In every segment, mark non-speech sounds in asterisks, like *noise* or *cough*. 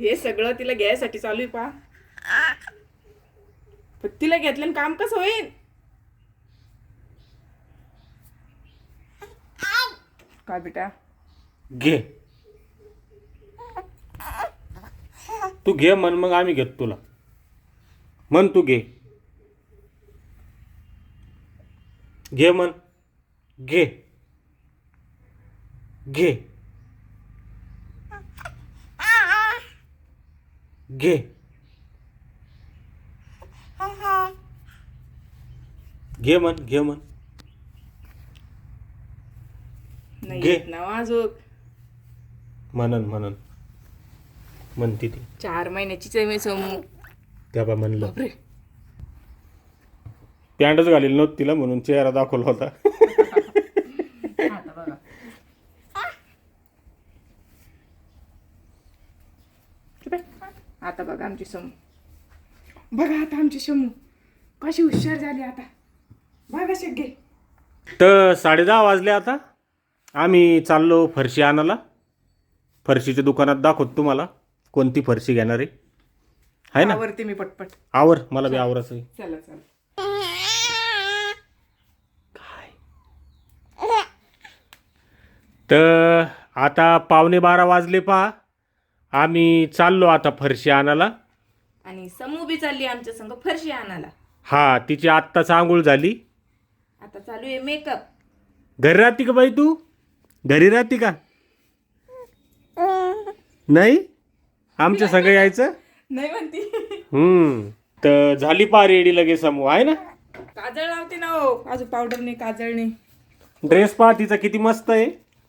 हे सगळं तिला घ्यायसाठी चालू आहे पा. पण तिला घेतलं काम कसं होईल? काय बेटा? घे. तू घे म्हण मग आम्ही घेतो तुला. म्हण तू घे. घे म्हण घे. घे. घे. घे म्हण घे म्हण नाही घे. येत ना म्हणन म्हणन म्हणती ती. चार महिन्याचीच आहे मी समू. त्या बा म्हणलं. बापरे. पॅन्टच घालेली नव्हती तिला म्हणून चेहरा दाखवला होता. आता बघा. आता बघा आमची समू. बघा आता आमची शमू कशी हुशार झाली आता. बघा शक्य तर साडेदहा वाजले आता. आम्ही चाललो फरशी आणायला. फरशीच्या दुकानात दाखवतो तुम्हाला कोणती फरशी घेणार आहे. आहे ना? आवडते मी पटपट. आवर मला बी आवराचं आहे. चला चला. तर आता पावणे बारा वाजले पहा. आम्ही चाललो आता फरशी आणायला. आणि समू बी चालली आमच्या संग फरशी आणायला. हा तिची आत्ताच आंघोळ झाली. आता चालू आहे मेकअप घरी राहते का बाई तू? घरी राहते का? नाही? आमच्या सगळं यायचं? नाही म्हणती. हम्म तर झाली पा रेडी लगेच समूह आहे ना? काजळ लावते ना हो. अजून पावडर नाही काजळ नाही ड्रेस पहा तिचा किती मस्त आहे.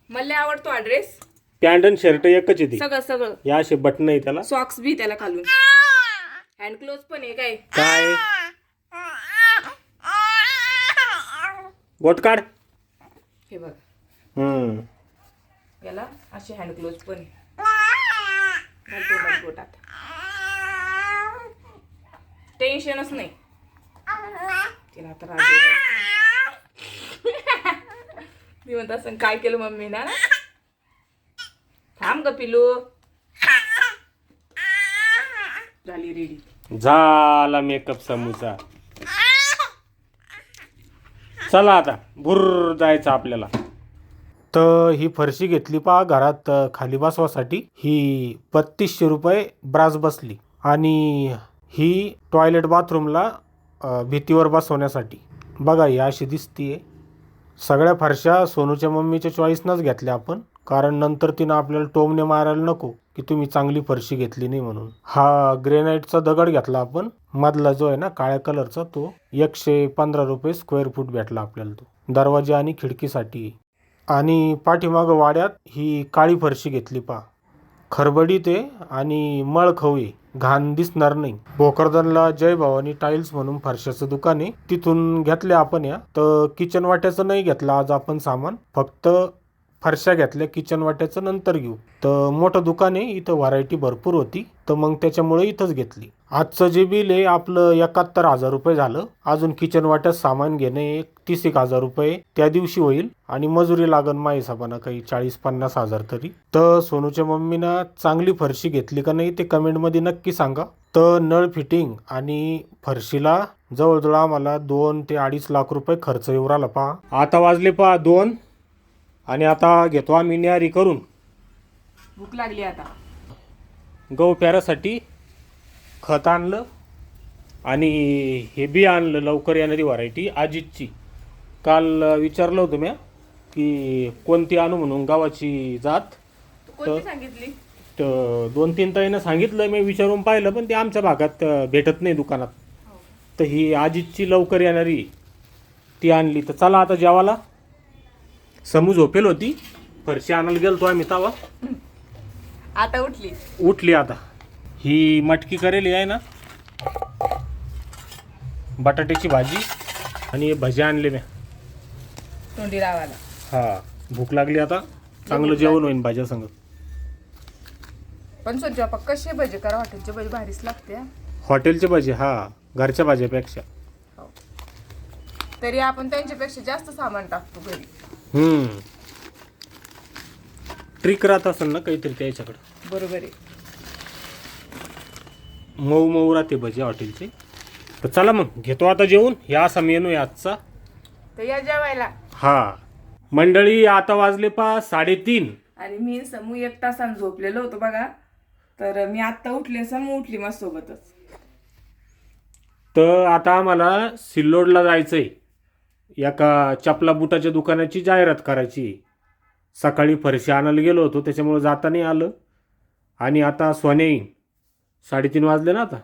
मला आवडतो हा ड्रेस पॅन्ट आणि शर्ट एकच आहे ती. सगळं सगळं. या असे बटन आहे त्याला. सॉक्स बी त्याला घालून. हँड क्लोज पण आहे काय? काय? गोट काढ. हे बघ. हम्म. याला असे हँड क्लोज पण आहे. बोटात टेन्शनच नाही. तिला आता राग येतो. मी म्हणत असं काय केलं मम्मी ना थांब ग पिलू झाली रेडी झाला मेकअप समूचा. चला आता भुर्र जायचं आपल्याला. तर ही फरशी घेतली पहा घरात खाली बसवासाठी. ही बत्तीसशे रुपये ब्रास बसली. आणि ही टॉयलेट बाथरूमला भीतीवर बसवण्यासाठी. बघा ही अशी दिसतीये. सगळ्या फरशा सोनूच्या मम्मीच्या चॉईसनंच घेतल्या आपण. कारण नंतर तिनं आपल्याला टोमने मारायला नको की तुम्ही चांगली फरशी घेतली नाही म्हणून. हा ग्रेनाईटचा दगड घेतला आपण. मधला जो आहे ना काळ्या कलरचा तो एकशे पंधरा रुपये स्क्वेअर फूट भेटला आपल्याला तो. दरवाजे आणि खिडकीसाठी. आणि पाठीमागं वाड्यात ही काळी फरशी घेतली पा खरबडीत आहे आणि मळखवी. घाण दिसणार नाही. भोकरदनला जय भवानी टाईल्स म्हणून फरशाचं दुकान आहे. तिथून घेतले आपण या. तर किचन वाट्याचं नाही घेतलं आज आपण सामान. फक्त फरशा घेतल्या किचन वाट्याचं नंतर घेऊ. तर मोठं दुकान आहे इथं व्हरायटी भरपूर होती. तर मग त्याच्यामुळे इथंच घेतली. आजचं जे बिल आहे आपलं एकाहत्तर हजार रुपये झालं. अजून किचन वाट्यात सामान घेणे एक तीस एक हजार रुपये. त्या दिवशी होईल. आणि मजुरी लागन माझ्या हिसाबानं काही चाळीस पन्नास हजार तरी. तर सोनूच्या मम्मीनं चांगली फरशी घेतली का नाही ते कमेंटमध्ये नक्की सांगा. तर नळ फिटिंग आणि फरशीला जवळजवळ आम्हाला दोन ते अडीच लाख रुपये खर्च येऊ राहिला पहा. आता वाजले पहा दोन. आणि आता घेतो आम्ही न्यारी करून. भूक लागली आता. गहू पेरासाठी खत आणलं आणि हे बी आणलं लवकर येणारी व्हरायटी अजितची. काल विचारलं होतं म्या की कोणती आणू म्हणून गावाची जात. कोणती सांगितली? तर दोन तीन ताईनं सांगितलं मी विचारून पाहिलं पण ते आमच्या भागात भेटत नाही दुकानात. तर ही अजितची लवकर येणारी ती आणली. तर चला आता जेवाला समू झोपेल होती. फरशी आणायला गेलतो आम्ही तवा. आता उठली. उठली आता. ही मटकी करेली आहे ना. बटाट्याची भाजी आणि हे भजी आणले म्या तोंडी लावायला. हा भूक लागली आता. चांगलं जेवण होईन भाज्या संग. पण सोचा कसे भजे? करा हॉटेलचे भजे भारीच लागते हा. हॉटेलचे भाजी हा. घरच्या भाज्यापेक्षा. तरी आपण त्यांच्यापेक्षा जास्त सामान टाकतो घरी. ट्रिक राहत असेल ना काहीतरी त्याच्याकडं बरोबर आहे. मऊ मऊ राहते भजी हॉटेलचे. तर चला मग घेतो आता जेवून. ह्या असा मेनू आहे आजचा. तर या जेवायला. हा. मंडळी आता वाजले पा साडेतीन. आणि मी समू एक तासानं झोपलेलो होतो बघा. तर मी आत्ता उठले समू उठली माझ सोबतच तर आता आम्हाला सिल्लोडला जायचं आहे एका चपला बुटाच्या दुकानाची जाहिरात करायची. सकाळी फरशी आणायला गेलो होतो त्याच्यामुळं जाता नाही आलं. आणि आता सोन्या येईन. साडेतीन वाजले ना आता.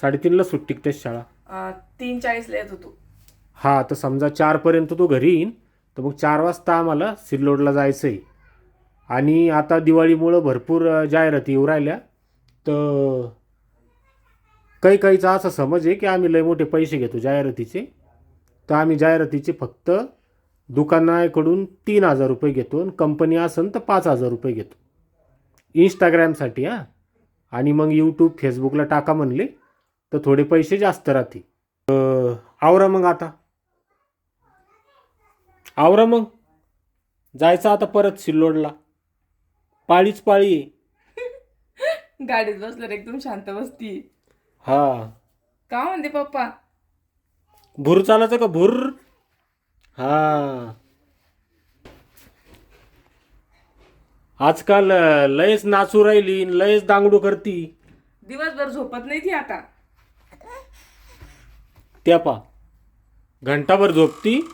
साडेतीनला सुट्टी त्या शाळा. तीन चाळीसला येत होतो. हा तर समजा चारपर्यंत तो घरी येईन तर मग चार वाजता आम्हाला सिल्लोडला जायचं आहे आणि आता दिवाळीमुळं भरपूर जाहिराती येऊ राहिल्या. तर काही काहीचा असा समज आहे की आम्ही लय मोठे पैसे घेतो जाहिरातीचे. तर आम्ही जाहिरातीचे फक्त दुकानाकडून तीन हजार रुपये घेतो आणि कंपनी असेल तर पाच हजार रुपये घेतो. इंस्टाग्रामसाठी हां. आणि मग यूट्यूब फेसबुकला टाका म्हणले तर थोडे पैसे जास्त राहतील. आवरा मग आता. आवरा मग. जायचं आता परत सिल्लोडला. पाळीच पाळी *laughs* गाडीत बसल्यावर एकदम शांत बसती. हा. का म्हणते पप्पा? भूर चालायचं का? भूर? हा. आजकाल लयच नाचू राहिली लयच दांगडू करती. दिवसभर झोपत नाही ती आता. त्या पा. घंटाभर झोपती.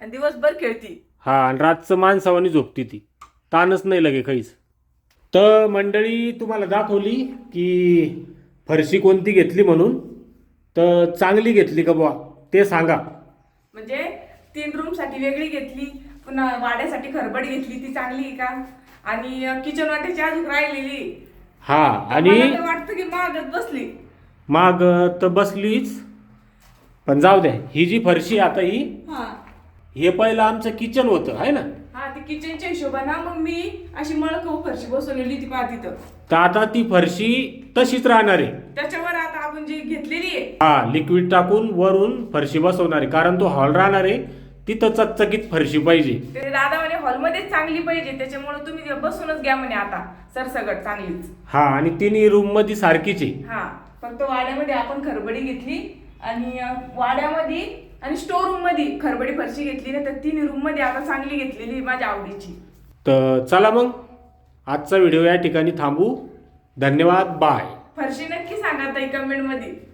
आणि दिवसभर खेळती. हा आणि रातचं माणसावानी झोपती ती. ताणच नाही लगे काहीच. तर मंडळी तुम्हाला दाखवली की फरशी कोणती घेतली म्हणून? तर चांगली घेतली का बुवा? ते सांगा. म्हणजे तीन रूमसाठी वेगळी घेतली पुन्हा वाड्यासाठी खरबड घेतली ती चांगली आहे का? आणि किचन वाट्याची अजून राहिलेली. हा आणि मला तर वाटतं की महागच बसली. माग तर बसलीच. पण जाऊ द्या ही जी फरशी आता ही हा. हे पहिलं आमचं किचन होतं आहे ना? हा ती किचनच्या हिशोबानं. मग मी अशी मळकव फरशी बसवलेली होती पहा तिथं. तर आता ती फरशी तशीच राहणार आहे. त्याच्यावर आता आपण जी घेतलेली आहे. हा लिक्विड टाकून वरून फरशी बसवणार आहे. कारण तो हॉल राहणार आहे तिथं चकचकीत फरशी पाहिजे. ते दादा म्हणे हॉलमध्येच चांगली पाहिजे त्याच्यामुळे तुम्ही बसूनच घ्या म्हणे आता. सरसगट चांगलीच. हा आणि तिन्ही रूममध्ये सारखीच आहे. हा फक्त वाड्यामध्ये आपण खरबडी घेतली आणि अं, वाड्यामध्ये आणि स्टोर रूममध्ये खरबडी फरशी घेतली ना तर तीन रूममध्ये आता चांगली घेतलेली आहे माझ्या आवडीची. तर चला मग आजचा व्हिडिओ या ठिकाणी थांबू. धन्यवाद बाय फरशी नक्की सांगा ताई कमेंटमध्ये.